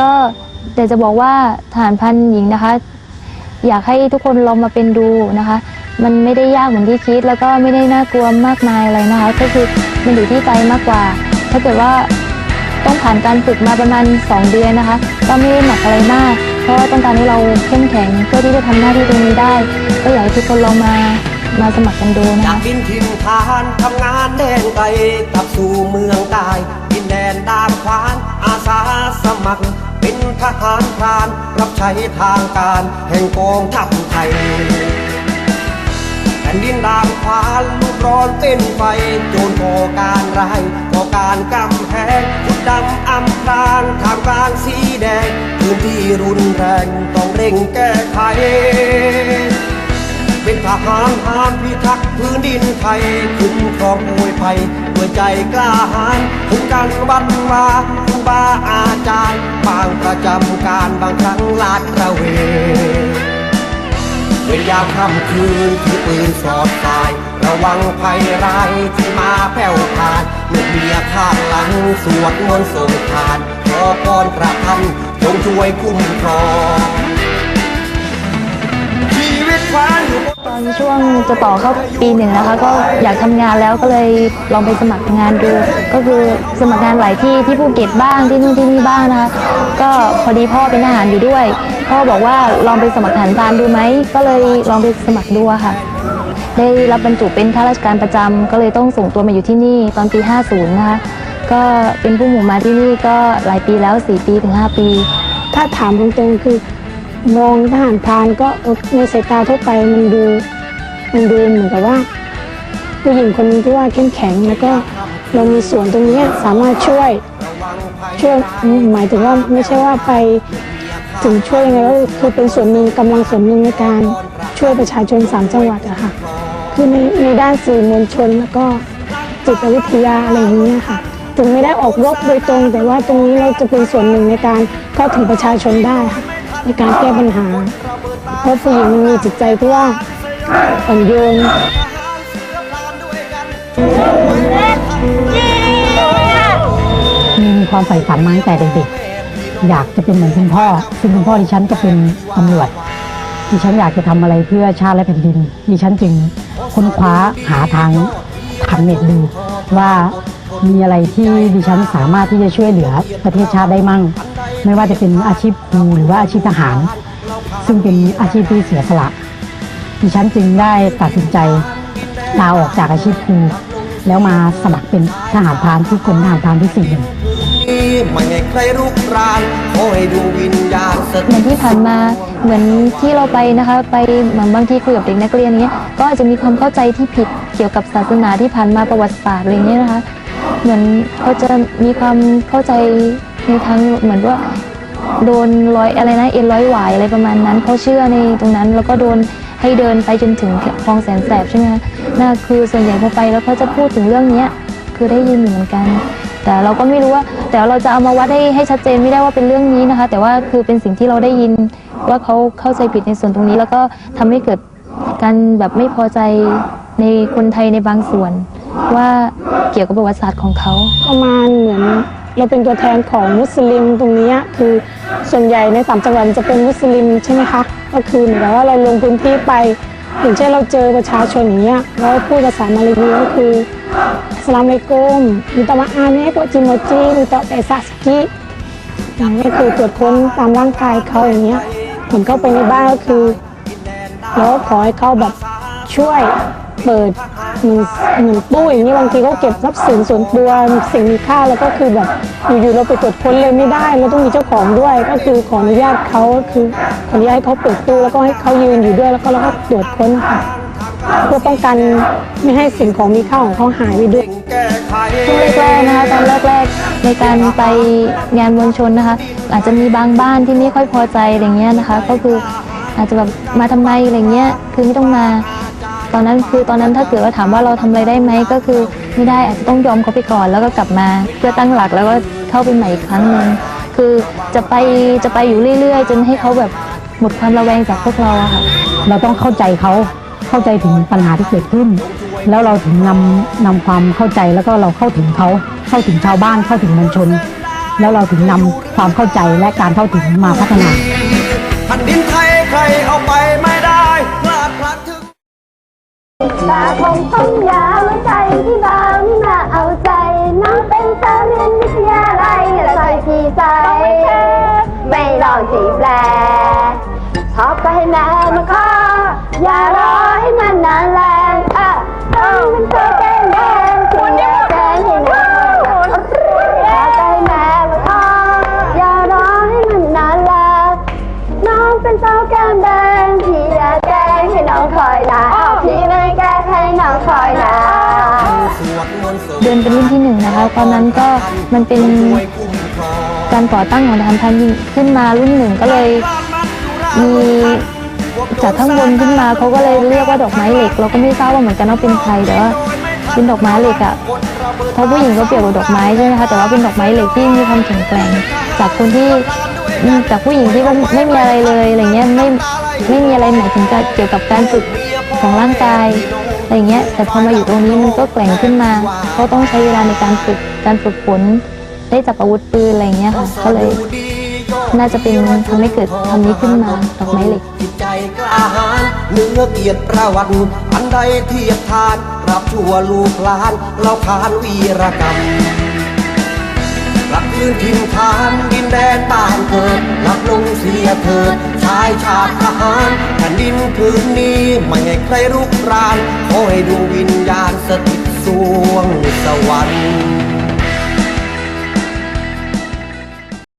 ก็แต่จะบอกว่าทหารพันหญิงนะคะ อยากให้ทุกคนลองมาเป็นดูนะคะ มันไม่ได้ยากเหมือนที่คิด แล้วก็ไม่ได้น่ากลัวมากมายอะไรนะคะ ก็คือมันอยู่ที่ใจมากกว่า ถ้าเกิดว่าต้องผ่านการฝึกมาประมาณ 2 เดือนนะคะ ก็ไม่ได้หนักอะไรมาก เพราะว่าต้องการให้เราเข้มแข็งเพื่อที่จะทำหน้าที่ตรงนี้ได้ ก็อยากให้ทุกคนลองมา มาสมัครกันดูนะจากคะดินถิ่นฐานทำงานแดนไกลกลับสู่เมืองใต้ดินแดนดามควานอาสาสมัคร เป็นทหารพราน รับใช้ทางการแห่งกองทัพไทยแผ่นดินดามควานลูกร้อนเป็นไฟโจรก่อการร้ายก่อการกำแพงขุดดำอำพรางทางกลางสีแดงพื้นที่รุนแรงต้องเร่งแก้ไข ทหารหารพิทักษ์พื้นดินไทยคุ้มครองมวยภัยด้วยใจกล้าหาญคุ้มกันบันวาครูบาอาจารย์บางประจำการบางครั้งลาดระเวนเป็นยามค่ำคืนที่ปืนสอดสาย ระวังภัยร้ายที่มาแผ่วพรานลูกเมียข้างหลังสวดมนต์ส่งทานขอพรพระท่านจงช่วยคุ้มครอง ตอนช่วงจะต่อเข้าปีหนึ่งนะคะ ก็อยากทำงานแล้วก็เลยลองไปสมัครงานดู ก็คือสมัครงานหลายที่ที่ภูเก็ตบ้างที่นู่นที่นี่บ้างนะคะก็พอดีพ่อเป็นทหารอยู่ด้วย พ่อบอกว่าลองไปสมัครทหารพรานดูไหมก็เลยลองไปสมัครดูค่ะ ได้รับบรรจุเป็นข้าราชการประจำก็เลยต้องส่งตัวมาอยู่ที่นี่ตอนปี 50 นะคะก็เป็นผู้หมู่มาที่นี่ก็หลายปีแล้ว 4 ปีถึง 5 ปี ถ้าถามตรงๆคือ มองทหารพรานก็ในสายตาทั่วไปมันดูมันดูเหมือนกับว่า ผู้หญิงคนนึงที่ว่าเข้มแข็งแล้วก็เรามีส่วนตรงนี้สามารถช่วยช่วยหมายถึงว่าไม่ใช่ว่าไปถึงช่วยยังไงก็คือเป็นส่วนหนึ่งกำลังส่วนหนึ่งในการช่วยประชาชนสามจังหวัดอะค่ะคือในในด้านสื่อมวลชนแล้วก็จิตวิทยาอะไรอย่างเงี้ยค่ะถึงไม่ได้ออกรบโดยตรง แต่ว่าตรงนี้เราจะเป็นส่วนหนึ่งในการเข้าถึงประชาชนได้ค่ะ ในการแก้ปัญหา เพราะผู้หญิงมันมีจิตใจที่ว่าอ่อนโยนมีความใฝ่ฝันมาตั้งแต่เด็กๆอยากจะเป็นเหมือนคุณพ่อ ซึ่งคุณพ่อดิฉันก็เป็นตำรวจดิฉันอยากจะทำอะไรเพื่อชาติและแผ่นดินดิฉันจึงค้นคว้าหาทางทางเน็ตดูว่ามีอะไรที่ดิฉันสามารถที่จะช่วยเหลือประเทศชาติได้มั่ง ไม่ว่าจะเป็นอาชีพครูหรือว่าอาชีพทหาร ซึ่งเป็นอาชีพที่เสียสละดิฉันจึงได้ตัดสินใจลาออกจากอาชีพครูแล้วมาสมัครเป็นทหารพรานที่กรมทหารพรานที่สี่หนึ่งนี้ไม่ให้ใครรุกรานขอให้ดวงวิญญาณเหมือนที่ผ่านมาเหมือนที่เราไปนะคะ ไปเหมือนบางทีคุยกับเด็กนักเรียนอย่างเงี้ยก็อาจจะมีความเข้าใจที่ผิดเกี่ยวกับศาสนาที่ผ่านมาประวัติศาสตร์อะไรเงี้ยนะคะ เหมือนเขาจะมีความเข้าใจ ในทางเหมือนว่าโดนร้อยอะไรนะเอ็นร้อยหวายอะไรประมาณนั้นเขาเชื่อในตรงนั้น แล้วก็โดนให้เดินไปจนถึงคลองแสนแสบใช่ไหมคะน่าคือส่วนใหญ่พอไปแล้วเขาจะพูดถึงเรื่องเนี้ยคือได้ยินอยู่เหมือนกัน แต่เราก็ไม่รู้ว่า แต่เราจะเอามาวัดให้ให้ชัดเจนไม่ได้ว่าเป็นเรื่องนี้นะคะ แต่ว่าคือเป็นสิ่งที่เราได้ยินว่าเขาเข้าใจผิดในส่วนตรงนี้ แล้วก็ทำให้เกิดการแบบไม่พอใจในคนไทยในบางส่วน ว่าเกี่ยวกับประวัติศาสตร์ของเขาประมาณเหมือน เราเป็นตัวแทนของมุสลิมตรงนี้คือส่วนใหญ่ในสามจังหวัดจะเป็นมุสลิมใช่ไหมคะก็คือเหมือนกับว่าเราลงพื้นที่ไปอย่างเช่นเราเจอประชาชนอย่างเงี้ยแล้วพูดภาษามาเลเซียก็คือสลามอะลัยกุมมิตามาอาเนกวจิโมจิมิตาเตซาสกิอย่างนี้คือตรวจค้นตามร่างกายเขาอย่างเงี้ยเห็นเข้าไปในบ้านก็คือแล้วขอให้เขาแบบช่วยเปิด เหมือนเหมือนตู้อย่างนี้บางทีเขาเก็บทรัพย์สินส่วนตัวสิ่งมีค่าแล้วก็คือแบบอยู่ๆเราไปตรวจค้นเลยไม่ได้เราต้องมีเจ้าของด้วย ก็คือขออนุญาตเขาคือขออนุญาตให้เขาเปิดตู้แล้วก็ให้เขายืนอยู่ด้วยแล้วก็เราก็ตรวจค้นค่ะเพื่อป้องกันไม่ให้สิ่งของมีค่าของเขาหายไปด้วยช่วงแรกๆนะคะตอนแรกๆในการไปงานมวลชนนะคะ อาจจะมีบางบ้านที่ไม่ค่อยพอใจอะไรเงี้ยนะคะ ก็คืออาจจะแบบมาทำไมอะไรเงี้ยคือไม่ต้องมา ตอนนั้นคือตอนนั้นถ้าเกิดว่าถามว่าเราทำอะไรได้ไหมก็คือไม่ได้อาจจะต้องยอมเขาไปก่อนแล้วก็กลับมาเพื่อตั้งหลักแล้วก็เข้าไปใหม่อีกครั้งหนึ่งคือจะไปจะไปอยู่เรื่อย ๆ จนให้เขาแบบหมดความระแวงจากพวกเราอะค่ะเราต้องเข้าใจเขาเข้าใจถึงปัญหาที่เกิดขึ้น แล้วเราถึงนำนำความเข้าใจแล้วก็เราเข้าถึงเขาเข้าถึงชาวบ้านเข้าถึงมวลชน แล้วเราถึงนำความเข้าใจและการเข้าถึงมาพัฒนาแผ่นดินไทย ตาคงต้องยาวใจที่บางมาเอาใจน้องเป็นสาวเรียนวิทยาลัยและใจพี่ใจไม่ลองจีบแลชอบก็ให้แม่มาขออย่ารอให้มันนานแล้ว ตอนนั้นก็มันเป็นการก่อตั้งของทหารพันยิงขึ้นมารุ่นหนึ่งก็เลยมีจากข้างบนขึ้นมาเขาก็เลยเรียกว่าดอกไม้เหล็ก เราก็ไม่ทราบว่าเหมือนกันว่าเป็นใครแต่ว่าเป็นดอกไม้เหล็กอะเพราะผู้หญิงก็เปรียบกับดอกไม้ใช่ไหมคะแต่ว่าเป็นดอกไม้เหล็กที่มีความแข็งแกร่งจากคนที่จากผู้หญิงที่ว่ไม่มีอะไรเลยอะไรเงี้ยไม่ไม่มีอะไรหมายถึงเกี่ยวกับการฝึกของร่างกายอะไรเงี้ยแต่พอมาอยู่ตรงนี้มันก็แกร่งขึ้นมา ก็ต้องใช้เวลาในการฝึก การฝึกฝนได้จับอาวุธปืนอะไรเงี้ยค่ะก็เลยน่าจะเป็นทำให้เกิดคำนี้ขึ้นมาดอกไม้เหล็กจิตใจกล้าหาญเนื้อเกียรติประวัติอันใดเทียบทาน รับชั่วลูกหลานเราขานวีรกรรมกลับคืนถิ่นฐานดินแดนบ้านเกิดรับลงเสียเถิดชายชาติทหารแผ่นดินคืนนี้ไม่ให้ใครรุกรานขอให้ดวงวิญญาณสถิตสวงสวรรค์